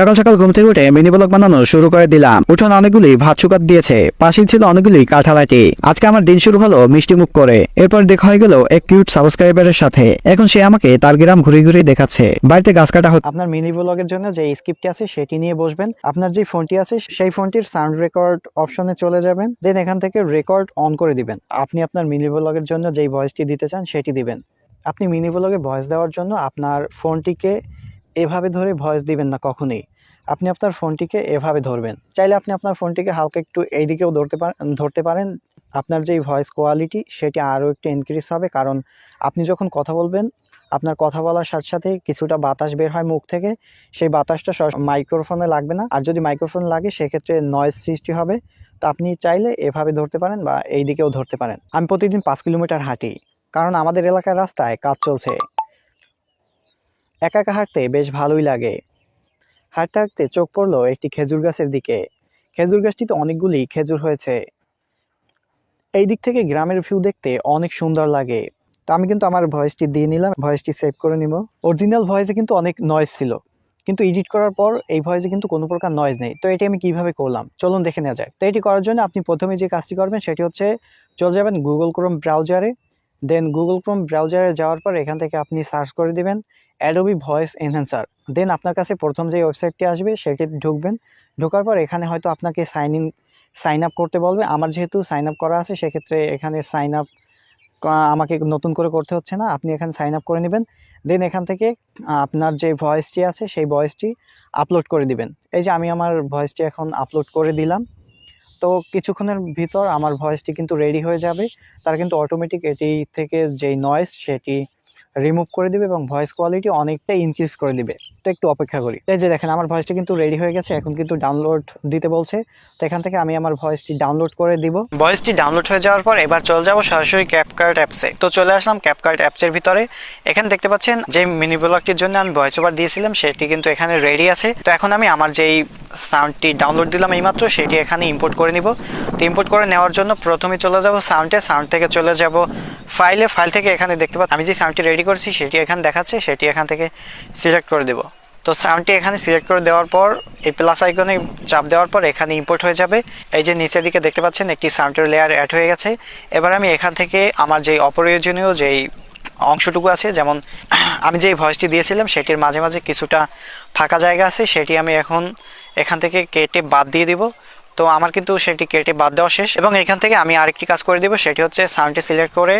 সকাল সকাল ঘুম থেকে উঠে মিনি ব্লগ বানানো শুরু করে দিলাম। উঠোন অনেকগুলি ভাত সুকাত দিয়েছে। পাশেই ছিল অনেকগুলি কাঁঠালাটি। আজকে আমার দিন শুরু হলো মিষ্টি মুখ করে। এরপর দেখা হয়ে গেল এক কিউট সাবস্ক্রাইবারের সাথে। এখন সে আমাকে তার গ্রাম ঘুরে ঘুরে দেখাচ্ছে। বাড়িতে গাছ কাটা হচ্ছে। আপনার মিনি ব্লগের জন্য যে স্ক্রিপ্টটি আছে, সেটি নিয়ে বসবেন। আপনার যে ফোনটি আছে, সেই ফোনটির সাউন্ড রেকর্ড অপশনে চলে যাবেন। দেন এখান থেকে রেকর্ড অন করে দিবেন। আপনি আপনার মিনি ব্লগের জন্য যেই ভয়েসটি দিতে চান, সেটি দিবেন। আপনি মিনি ব্লগে ভয়েস দেওয়ার জন্য আপনার ফোনটিকে এভাবে ধরে ভয়েস দিবেন না কখনোই। আপনি আপনার ফোনটিকে এভাবে ধরবেন। চাইলে আপনি আপনার ফোনটিকে হালকা একটু এইদিকেও ধরতে পারেন ধরতে পারেন। আপনার যেই ভয়েস কোয়ালিটি সেটি আরও একটু ইনক্রিজ হবে। কারণ আপনি যখন কথা বলবেন, আপনার কথা বলার সাথে সাথে কিছুটা বাতাস বের হয় মুখ থেকে। সেই বাতাসটা সব মাইক্রোফোনে লাগবে না। আর যদি মাইক্রোফোন লাগে, সেক্ষেত্রে নয়েজ সৃষ্টি হবে। তো আপনি চাইলে এভাবে ধরতে পারেন বা এই দিকেও ধরতে পারেন। আমি প্রতিদিন পাঁচ কিলোমিটার হাঁটি। কারণ আমাদের এলাকার রাস্তায় কাজ চলছে। একা একা হাঁটতে বেশ ভালোই লাগে। হাঁটতে হাঁটতে চোখ পড়ল একটি খেজুর গাছের দিকে। খেজুর গাছটিতে অনেকগুলি খেজুর হয়েছে। এই দিক থেকে গ্রামের ভিউ দেখতে অনেক সুন্দর লাগে। তো আমি কিন্তু আমার ভয়েসটি দিয়ে নিলাম ভয়েসটি সেভ করে নিব। অরিজিনাল ভয়েসে কিন্তু অনেক নয়েজ ছিল। কিন্তু এডিট করার পর এই ভয়েসে কিন্তু কোনো প্রকার নয়েজ নেই। তো এটি আমি কীভাবে করলাম? চলুন দেখে নেওয়া যায় তো এটি করার জন্য আপনি প্রথমে যে কাজটি করবেন সেটি হচ্ছে চলে যাবেন গুগল ক্রোম ব্রাউজারে দেন গুগল ক্রোম ব্রাউজারে যাওয়ার পর এখান থেকে আপনি সার্চ করে দিবেন অ্যাডোবি ভয়েস এনহ্যান্সার দেন আপনার কাছে প্রথম যে ওয়েবসাইটটি আসবে সেটি ঢুকবেন। ঢোকার পর এখানে হয়তো আপনাকে সাইন ইন সাইন আপ করতে বলবে। আমার যেহেতু সাইন আপ করা আছে সেক্ষেত্রে এখানে সাইন আপ আমাকে নতুন করে করতে হচ্ছে না। আপনি এখানে সাইন আপ করে নেবেন। দেন এখান থেকে আপনার যে ভয়েসটি আছে সেই ভয়েসটি আপলোড করে দিবেন। এই যে আমি আমার ভয়েসটি এখন আপলোড করে দিলাম। তো কিছুক্ষণের ভিতর আমার ভয়েসটি কিন্তু রেডি হয়ে যাবে। তারা কিন্তু অটোমেটিক এটি থেকে যেই নয়েস সেটি রিমুভ করে দিবে এবং ভয়েস কোয়ালিটি অনেকটা ইনক্রিজ করে দিবে। তো একটু অপেক্ষা করি। এই যে দেখেন, আমার ভয়েসটি কিন্তু রেডি হয়ে গেছে, এখন কিন্তু ডাউনলোড দিতে বলছে। তো এখান থেকে আমি আমার ভয়েসটি ডাউনলোড করে দিব। ভয়েসটি ডাউনলোড হয়ে যাওয়ার পর এবার চলে যাব সরাসরি ক্যাপকার্ট অ্যাপসে তো চলে আসলাম ক্যাপকার্ট অ্যাপসের ভিতরে। এখানে দেখতে পাচ্ছেন যে মিনি ব্লগটির জন্য আমি ভয়েস ওভার দিয়েছিলাম, সেটি কিন্তু এখানে রেডি আছে। তো এখন আমি আমার যেই সাউন্ডটি ডাউনলোড দিলাম এইমাত্র, সেটি এখানে ইম্পোর্ট করে নিব। তো ইম্পোর্ট করে নেওয়ার জন্য প্রথমে চলে যাব সাউন্ডে সাউন্ড থেকে চলে যাব ফাইলে, ফাইল থেকে এখানে দেখতে পাচ্ছি, আমি যে সাউন্ডটি রেডি করেছি, সেটি এখানে দেখাচ্ছে, সেটি এখান থেকে সিলেক্ট করে দেব। তো সাউন্ডটি এখানে সিলেক্ট করে দেওয়ার পর, এই প্লাস আইকনে চাপ দেওয়ার পর এখানে ইম্পোর্ট হয়ে যাবে। এই যে নিচের দিকে দেখতে পাচ্ছেন, একটি সাউন্ডের লেয়ার অ্যাড হয়ে গেছে। এবার আমি এখান থেকে আমার যেই অপ্রয়োজনীয় যেই অংশটুকু আছে, যেমন আমি যেই ভয়েসটি দিয়েছিলাম, সেটির মাঝে মাঝে কিছুটা ফাঁকা জায়গা আছে, সেটি আমি এখন এখান থেকে কেটে বাদ দিয়ে দিব। তো আমার কিন্তু সেটি কেটে বাদ দেওয়া শেষ। এবং এখান থেকে আমি আরেকটি কাজ করে দিব সেটি হচ্ছে সাউন্ডটি সিলেক্ট করে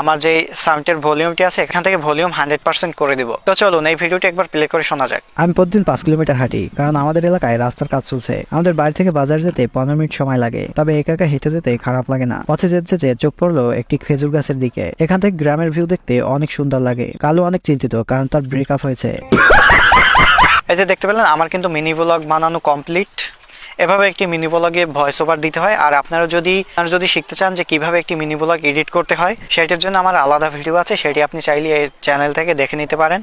আমার যে সাউন্ডের ভলিউমটি আছে এখান থেকে ভলিউম হান্ড্রেড পার্সেন্ট করে দিব। তো চলুন এই ভিডিওটি একবার প্লে করে শোনা যাক। আমি প্রতিদিন পাঁচ কিলোমিটার হাঁটি কারণ আমাদের এলাকায় রাস্তার কাজ চলছে। আমাদের বাড়ি থেকে বাজার যেতে পনেরো মিনিট সময় লাগে তবে একা একা হেঁটে যেতে খারাপ লাগে না। পথে যেতে যেতে চোখ পড়ল একটি খেজুর গাছের দিকে। এখান থেকে গ্রামের ভিউ দেখতে অনেক সুন্দর লাগে। কালো অনেক চিন্তিত কারণ তার ব্রেকআপ হয়েছে। এই যে দেখতে পেলেন আমার কিন্তু মিনি ব্লগ বানানো কমপ্লিট এভাবে একটি মিনি ব্লগে ভয়েস ওভার দিতে হয়। আর আপনারা যদি আপনারা যদি শিখতে চান যে কীভাবে একটি মিনি ব্লগ এডিট করতে হয়, সেটার জন্য আমার আলাদা ভিডিও আছে। সেটি আপনি চাইলে এই চ্যানেল থেকে দেখে নিতে পারেন।